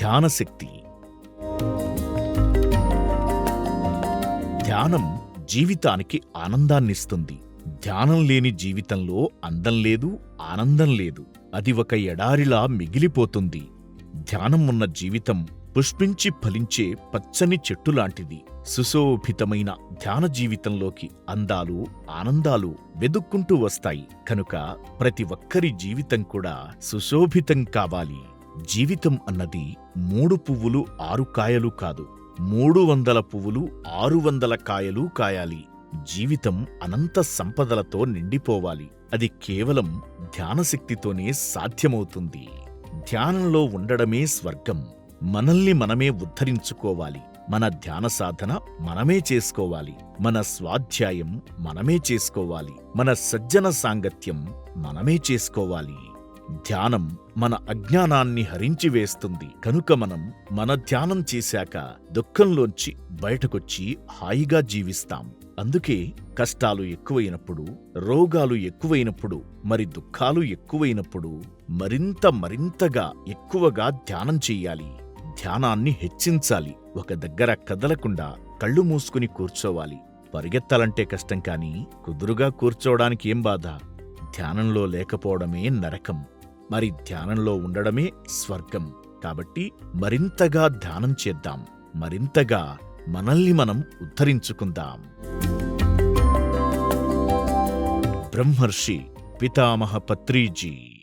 ధ్యానశక్తి. ధ్యానం జీవితానికి ఆనందాన్నిస్తుంది. ధ్యానం లేని జీవితంలో అందం లేదు ఆనందం లేదు. అది ఒక ఎడారిలా మిగిలిపోతుంది. ధ్యానం ఉన్న జీవితం పుష్పించి ఫలించే పచ్చని చెట్టులాంటిది సుశోభితమైన ధ్యాన జీవితంలోకి అందాలు ఆనందాలు వెదుక్కుంటూ వస్తాయి. కనుక ప్రతి ఒక్కరి జీవితం కూడా సుశోభితం కావాలి. జీవితం అన్నది మూడు పువ్వులు ఆరు కాయలు కాదు. మూడు వందల పువ్వులు ఆరు వందల కాయలు కాయాలి. జీవితం అనంత సంపదలతో నిండిపోవాలి. అది కేవలం ధ్యానశక్తితోనే సాధ్యమవుతుంది. ధ్యానంలో ఉండడమే స్వర్గం. మనల్ని మనమే ఉద్ధరించుకోవాలి. మన ధ్యాన సాధన మనమే చేసుకోవాలి. మన స్వాధ్యాయం మనమే చేసుకోవాలి. మన సజ్జన సాంగత్యం మనమే చేసుకోవాలి. ధ్యానం మన అజ్ఞానాన్ని హరించి వేస్తుంది. కనుక మనం మన ధ్యానం చేశాక దుఃఖంలోంచి బయటకొచ్చి హాయిగా జీవిస్తాం. అందుకే కష్టాలు ఎక్కువైనప్పుడు రోగాలు ఎక్కువైనప్పుడు మరి దుఃఖాలు ఎక్కువైనప్పుడు మరింత మరింతగా ఎక్కువగా ధ్యానం చెయ్యాలి ధ్యానాన్ని హెచ్చించాలి. ఒక దగ్గర కదలకుండా కళ్ళు మూసుకుని కూర్చోవాలి. పరిగెత్తాలంటే కష్టం కాని కుదురుగా కూర్చోవడానికి ఏం బాధ? ధ్యానంలో లేకపోవడమే నరకం. మరి ధ్యానంలో ఉండడమే స్వర్గం. కాబట్టి మరింతగా ధ్యానం చేద్దాం. మరింతగా మనల్ని మనం ఉద్ధరించుకుందాం. బ్రహ్మర్షి పితామహ పత్రీజీ.